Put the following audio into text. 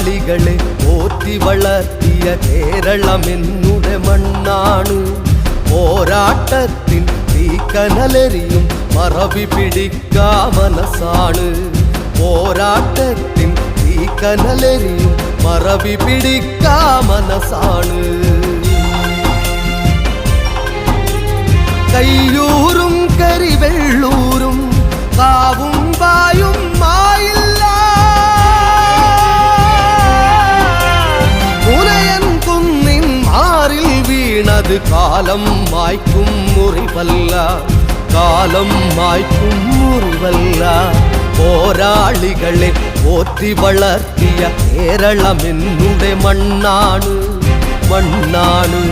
പോരാളികളെ പോറ്റി വളർത്തിയ കേരളം മണ്ണാണു. തീ തീക്കനലെറിയും മറവി പിടിക്കാ മനസ്സാണ്. തീ തീക്കനലെറിയും മറവി പിടിക്കാ മനസ്സാണ്. കയ്യൂരും കരിവെള്ളൂരും കാവും இது காலம் மாய்க்கும் முறிவல்லா. காலம் மாய்க்கும் முறிவல்லா. போராளிகளே போற்றி வளர்த்திய கேரளம் என்னுடைய மண்ணாடு மண்ணாடு